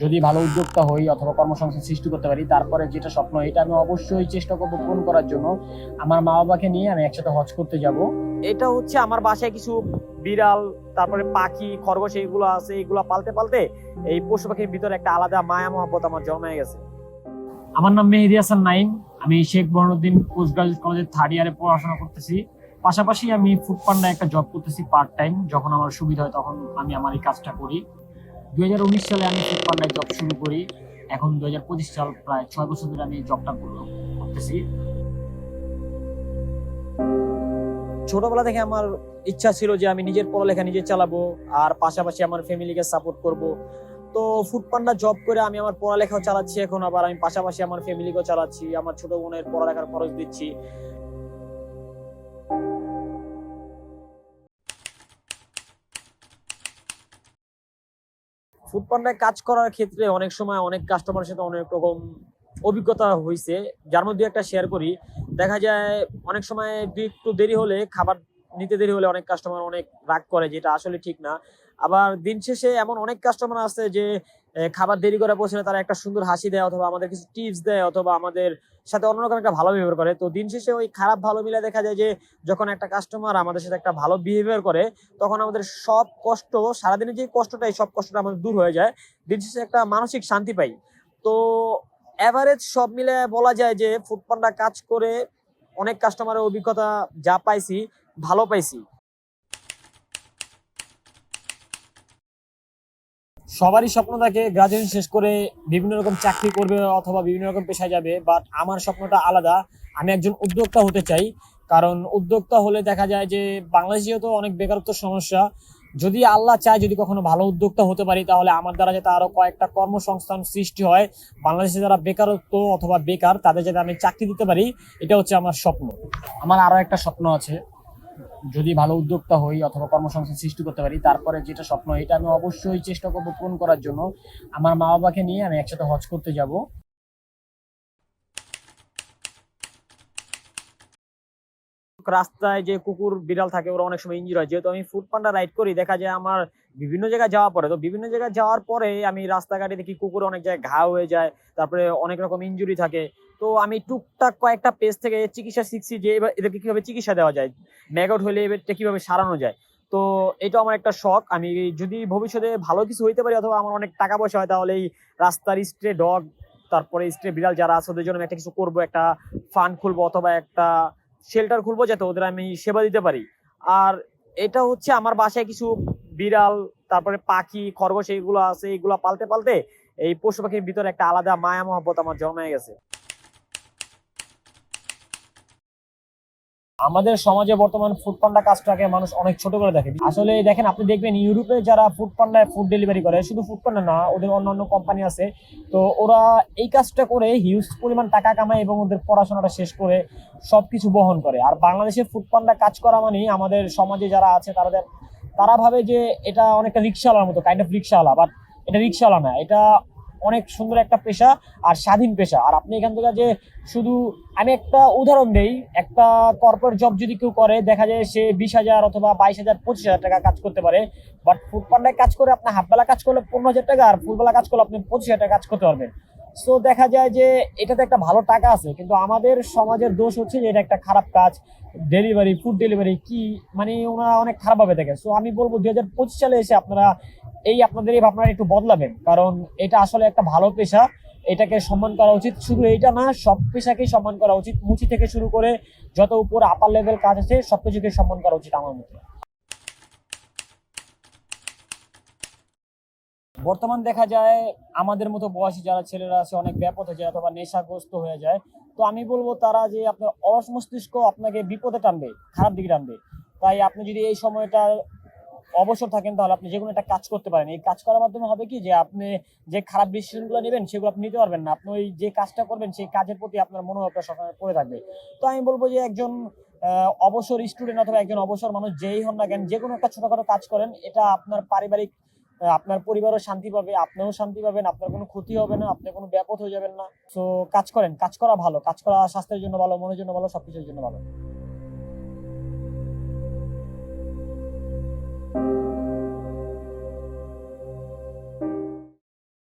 যদি ভালো উদ্যোক্তা হই অথবা কর্মসংস্থান সৃষ্টি করতে পারি তারপরে যেটা স্বপ্ন এটা আমি অবশ্যই চেষ্টা করব পূরণ করার জন্য। আমার মা বাবাকে নিয়ে আমি একসাথে হজ করতে যাব। এটা হচ্ছে আমার বাসায় কিছু বিড়াল তারপরে পাখি খরগোশ এইগুলো আছে এইগুলো পালতে পালতে এই পশু পাখির ভিতরে একটা আলাদা মায়া মহব্বত আমার জন্মে গেছে। আমার নাম মেহেদি হাসান নাইম আমি শেখ বরনুদ্দিন পোস্ট গ্রাজুয়েট কলেজের থার্ড ইয়ারে পড়াশোনা করতেছি। পাশাপাশি আমি ফুড পান্ডা একটা জব করতেছি পার্ট টাইম যখন আমার সুবিধা হয় তখন আমি আমার এই কাজটা করি। দুই সালে আমি ফুডপান্ডায় জব শুরু করি। এখন দুই সাল প্রায় ছয় বছর ধরে আমি জবটা করতেছি। ছোটবেলা থেকে আমার ইচ্ছা ছিল যে আমি নিজের পড়ালেখা নিজে চালাবো আর পাশাপাশি আমার ফ্যামিলিকে সাপোর্ট করব। তো ফুড পান্ডা জব করে আমি আমার পড়ালেখাও চালাচ্ছি, এখন আবার আমি পাশাপাশি আমার ফ্যামিলিকেও চালাচ্ছি, আমার ছোট বোনের পড়ালেখার খরচ দিচ্ছি। ফুড পান্ডায় কাজ করার ক্ষেত্রে অনেক সময় অনেক কাস্টমারের সাথে অনেক রকম অভিজ্ঞতা হয়েছে যার মধ্যে একটা শেয়ার করি। দেখা যায় অনেক সময় একটু দেরি হলে খাবার নিতে দেরি হলে অনেক কাস্টমার অনেক রাগ করে, যেটা আসলে ঠিক না। আবার দিন শেষে এমন অনেক কাস্টমার আছে যে খাবার দেরি করে পৌঁছলে তারা একটা সুন্দর হাসি দেয় অথবা আমাদের কিছু টিপস দেয় অথবা আমাদের সাথে অন্যরকম একটা ভালো বিহেভিয়ার করে। তো দিন শেষে ওই খারাপ ভালো মিলে দেখা যায় যে, যখন একটা কাস্টমার আমাদের সাথে একটা ভালো বিহেভিয়ার করে, তখন আমাদের সব কষ্ট সারাদিনের যে কষ্টটা এই সব কষ্টটা আমাদের দূর হয়ে যায়। দিন শেষে একটা মানসিক শান্তি পাই। তো এভারেজ সব মিলে বলা যায় যে ফুড পান্ডা কাজ করে অনেক কাস্টমারের অভিজ্ঞতা যা পাইছি ভালো পাইছি। সবারই স্বপ্ন থাকে গ্রাজুয়েশন শেষ করে বিভিন্ন রকম চাকরি করবে অথবা বিভিন্ন রকম পেশায় যাবে বাট আমার স্বপ্নটা আলাদা। আমি একজন উদ্যোক্তা হতে চাই, কারণ উদ্যোক্তা হলে দেখা যায় যে বাংলাদেশ যেহেতু অনেক বেকারত্ব সমস্যা, যদি আল্লাহ চায় যদি কখনো ভালো উদ্যোক্তা হতে পারি, তাহলে আমার দ্বারা যাতে আরও কয়েকটা কর্মসংস্থান সৃষ্টি হয়, বাংলাদেশে যারা বেকারত্ব অথবা বেকার, তাদের যাতে আমি চাকরি দিতে পারি, এটা হচ্ছে আমার স্বপ্ন। আমার আরও একটা স্বপ্ন আছে। যদি ভালো উদ্যোক্তা হই অথবা কর্মসংস্থান সৃষ্টি করতে পারি, তারপরে যেটা স্বপ্ন, এটা আমি অবশ্যই চেষ্টা করব পূরণ করার জন্য। আমার মা বাবাকে নিয়ে আমি একসাথে হজ করতে যাব। রাস্তায় যে কুকুর, বিড়াল থাকে, ওরা অনেক সময় ইঞ্জুরি হয়। যেহেতু আমি ফুড পান্ডা রাইড করি, দেখা যায় আমার বিভিন্ন জায়গায় যাওয়া পরে তো বিভিন্ন জায়গায় যাওয়ার পরে আমি রাস্তাঘাটে দেখি কুকুর অনেক জায়গায় ঘা হয়ে যায়, তারপরে অনেক রকম ইঞ্জুরি থাকে। তো আমি টুকটাক কয়েকটা পেজ থেকে চিকিৎসা শিখছি যে এবার এদেরকে কীভাবে চিকিৎসা দেওয়া যায় ম্যাগট হলে এবারটা কীভাবে সারানো যায়। তো এটা আমার একটা শখ। আমি যদি ভবিষ্যতে ভালো কিছু হইতে পারি অথবা আমার অনেক টাকা পয়সা হয়, তাহলে এই রাস্তার স্ট্রে ডগ তারপরে স্ট্রে বিড়াল যারা আছে, ওদের জন্য একটা কিছু করব, একটা ফান্ড খুলবো অথবা একটা শেল্টার খুলবো যাতে ওদের আমি সেবা দিতে পারি। আর এটা হচ্ছে আমার বাসায় কিছু বিড়াল, তারপরে পাখি, খরগোশ, এইগুলো আছে, এইগুলো পালতে পালতে এই পশু পাখির ভিতরে একটা আলাদা মায়া মহব্বত আমার জন্মে গেছে। আমাদের সমাজে বর্তমান ফুড পান্ডা কাজটাকে মানুষ অনেক ছোট করে দেখে। আসলে দেখেন, আপনি দেখবেন ইউরোপে যারা ফুড পান্ডায় ফুড ডেলিভারি করে, শুধু ফুড পান্ডা না, ওদের অন্যান্য কোম্পানি আছে। তো ওরা এই কাজটা করে হিউজ পরিমাণ টাকা কামায় এবং ওদের পড়াশোনাটা শেষ করে সবকিছু বহন করে। আর বাংলাদেশে ফুড পান্ডা কাজ করা মানেই আমাদের সমাজে যারা আছে তাদের তারা ভাবে যে এটা অনেকটা রিক্সাওয়ালার মতো কাইন্ড অফ রিক্সাওয়ালা বাট এটা রিক্সাওয়ালা না, এটা অনেক সুন্দর একটা পেশা আর স্বাধীন পেশা। আর আপনি এখান থেকে যে শুধু আমি একটা উদাহরণ দেই, একটা কর্পোরেট জব যদি কেউ করে, দেখা যায় সে বিশ হাজার অথবা বাইশ হাজার, পঁচিশ হাজার টাকা কাজ করতে পারে বাট ফুড পান্ডায় কাজ করে আপনি হাফবেলা কাজ করলে পনেরো হাজার টাকা, আর ফুলবেলা কাজ করলে আপনি পঁচিশ হাজার টাকা কাজ করতে পারবেন। সো দেখা যায় যে এটাতে একটা ভালো টাকা আছে, কিন্তু আমাদের সমাজের দোষ হচ্ছে যে এটা একটা খারাপ কাজ ডেলিভারি ফুড ডেলিভারি কি মানে ওনারা অনেক খারাপভাবে দেখে। সো আমি বলব দুই হাজার পঁচিশ সালে এসে আপনারা এই আপনাদের এই ভাবনা একটু বদলাবেন। কারণ এটা আসলে একটা ভালো পেশা। এটাকে সম্মান করা উচিত। শুধু এইটা না, সব পেশাকেই সম্মান করা উচিত। মুচি থেকে শুরু করে যত উপর আপার লেভেল কাজ আছে, সব সবকিছুকে সম্মান করা উচিত আমার মতে। বর্তমান দেখা যায় আমাদের মতো বয়সী যারা ছেলেরা আছে, অনেক ব্যাপক হয়ে যায় অথবা নেশাগ্রস্ত হয়ে যায়। তো আমি বলব তারা যে আপনার অলস মস্তিষ্ক আপনাকে বিপদে টানবে, খারাপ দিকে টানবে। তাই আপনি যদি এই সময়টা অবসর থাকেন, তাহলে আপনি যে কোনো একটা কাজ করতে পারেন। এই কাজ করার মাধ্যমে হবে কি যে আপনি যে খারাপ ডিসিশনগুলো নেবেন, সেগুলো আপনি নিতে পারবেন না। আপনি ওই যে কাজটা করবেন, সেই কাজের প্রতি আপনার মনোভাবটা সবসময় পড়ে থাকবে। তো আমি বলব যে একজন অবসর স্টুডেন্ট অথবা একজন অবসর মানুষ যেই হন না কেন যে কোনো একটা ছোটখাটো কাজ করেন, এটা আপনার পারিবারিক আপনার পরিবারও শান্তি পাবে, আপনিও শান্তি পাবেন, আপনার কোনো ক্ষতি হবে না, আপনি কোনো ব্যাপত হয়ে যাবেন না। সো কাজ করেন, কাজ করা ভালো, কাজ করা স্বাস্থ্যের জন্য ভালো, মনের জন্য ভালো, সবকিছুর জন্য ভালো।